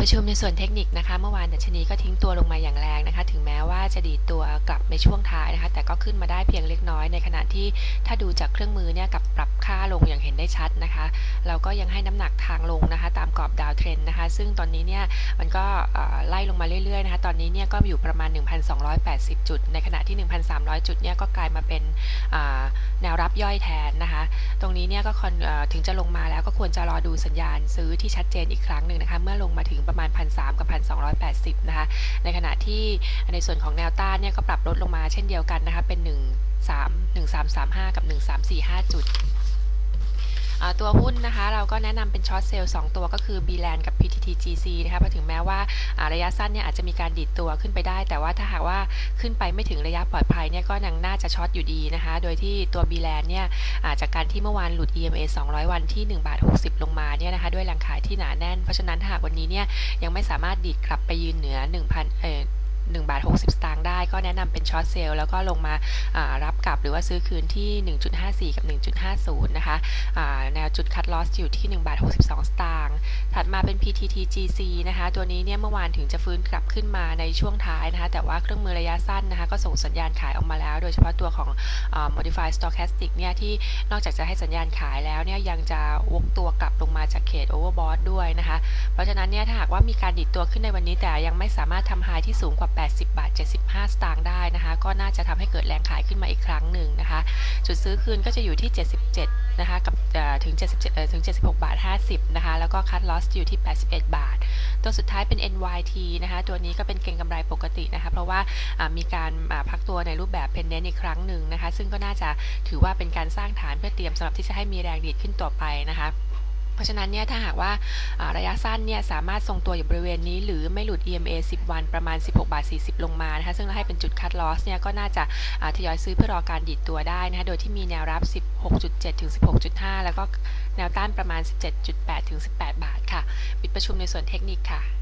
ประชุมในส่วนเทคนิคนะคะ เมื่อวานดัชนีก็ทิ้งตัวลงมาอย่างแรงนะคะ ถึงแม้ว่าจะดีตัวกลับในช่วงท้ายนะคะ แต่ก็ขึ้นมาได้เพียงเล็กน้อยในขณะที่ถ้าดูจากเครื่องมือเนี่ยกับปรับค่าลงอย่างเห็นได้ชัดนะคะ เราก็ยังให้น้ำหนักทางลงนะคะ ตามกรอบดาวเทรนนะคะ ซึ่งตอนนี้เนี่ยมันก็ไล่ลงมาเรื่อยๆนะคะ ตอนนี้เนี่ยก็อยู่ประมาณ 1,280 จุด ในขณะที่ 1,300 จุดเนี่ยก็กลายมาเป็น รับย่อยแทนนะคะ ตรงนี้เนี่ยก็ถึงจะลงมาแล้วก็ควรจะรอดูสัญญาณซื้อที่ชัดเจนอีกครั้งหนึ่งนะคะ เมื่อลงมาถึงประมาณ 1,300 กับ 1,280 นะคะ ในขณะที่ในส่วนของแนวต้านเนี่ยก็ปรับลดลงมาเช่นเดียวกันนะคะ เป็น 1 3 1 3 3 5 กับ 1345 จุด ตัวหุ้นนะคะ เราก็แนะนำเป็นช็อตเซลล์2ตัวก็คือ b l a n กับ PTTGC นะคะเพราะถึงแม้ว่าระยะสั้นเนี่ยอาจจะมีการดีดตัวขึ้นไปได้ แต่ว่าถ้าหากว่าขึ้นไปไม่ถึงระยะปลอดภัยเนี่ยก็ยังน่าจะช็อตอยู่ดีนะคะ โดยที่ตัว b l a n เนี่ยจากการที่เมื่อวานหลุด EMA 200 วันที่1บาท60 ลงมาเนี่ยนะคะด้วยแรงขายที่หนาแน่น เพราะฉะนั้นถ้าหากวันนี้เนี่ยยังไม่สามารถดีดกลับไปยืนเหนือ 1,000เอ่อ1บาท60 สตางค์ได้ก็แนะนำเป็นช็อตเซลล์แล้วก็ลงมารับกลับหรือว่าซื้อคืนที่ 1.54 กับ 1.50 นะคะ จุดคัดลอสอยู่ที่ 1 บาท 62 สตางค์ ถัดมาเป็น PTTGC นะคะ ตัวนี้เนี่ยเมื่อวานถึงจะฟื้นกลับขึ้นมาในช่วงท้ายนะคะ แต่ว่าเครื่องมือระยะสั้นนะคะ ก็ส่งสัญญาณขายออกมาแล้ว โดยเฉพาะตัวของอ Modified Stochastic เนี่ย ที่นอกจากจะให้สัญญาณขายแล้วเนี่ยยังจะวกตัวกลับลงมาจากเขต Overbought ด้วยนะคะ เพราะฉะนั้นเนี่ยถ้าหากว่ามีการดิดตัวขึ้นในวันนี้แต่ยังไม่สามารถทำไฮที่สูงกว่า 80 บาท 75 สตางค์ได้นะคะ ก็น่าจะทำให้เกิดแรงขายขึ้นมา ครั้งหนึ่งนะคะ จุดซื้อคืนก็จะอยู่ที่ 77 นะคะ กับถึง 77เอ่อถึง 76 บาท 50 นะคะ แล้วก็คัดลอสอยู่ที่ 81 บาท ตัวสุดท้ายเป็น NYT นะคะ ตัวนี้ก็เป็นเก็งกำไรปกตินะคะ เพราะว่ามีการพักตัวในรูปแบบเพนเนนอีกครั้งหนึ่งนะคะ ซึ่งก็น่าจะถือว่าเป็นการสร้างฐานเพื่อเตรียมสำหรับที่จะให้มีแรงดีดขึ้นต่อไปนะคะ เพราะฉะนั้นเนี่ยถ้าหากว่าระยะสั้นเนี่ยสามารถทรงตัวอยู่บริเวณนี้ หรือไม่หลุด EMA 10 วันประมาณ 16 บาท 40 ลงมานะคะซึ่งเราให้เป็นจุดคัดลอสเนี่ยก็น่าจะทยอยซื้อเพื่อรอการดีดตัวได้นะคะโดยที่มีแนวรับ 16.7 ถึง 16.5 แล้วก็แนวต้านประมาณ 17.8 ถึง 18 บาทค่ะปิดประชุมในส่วนเทคนิคค่ะ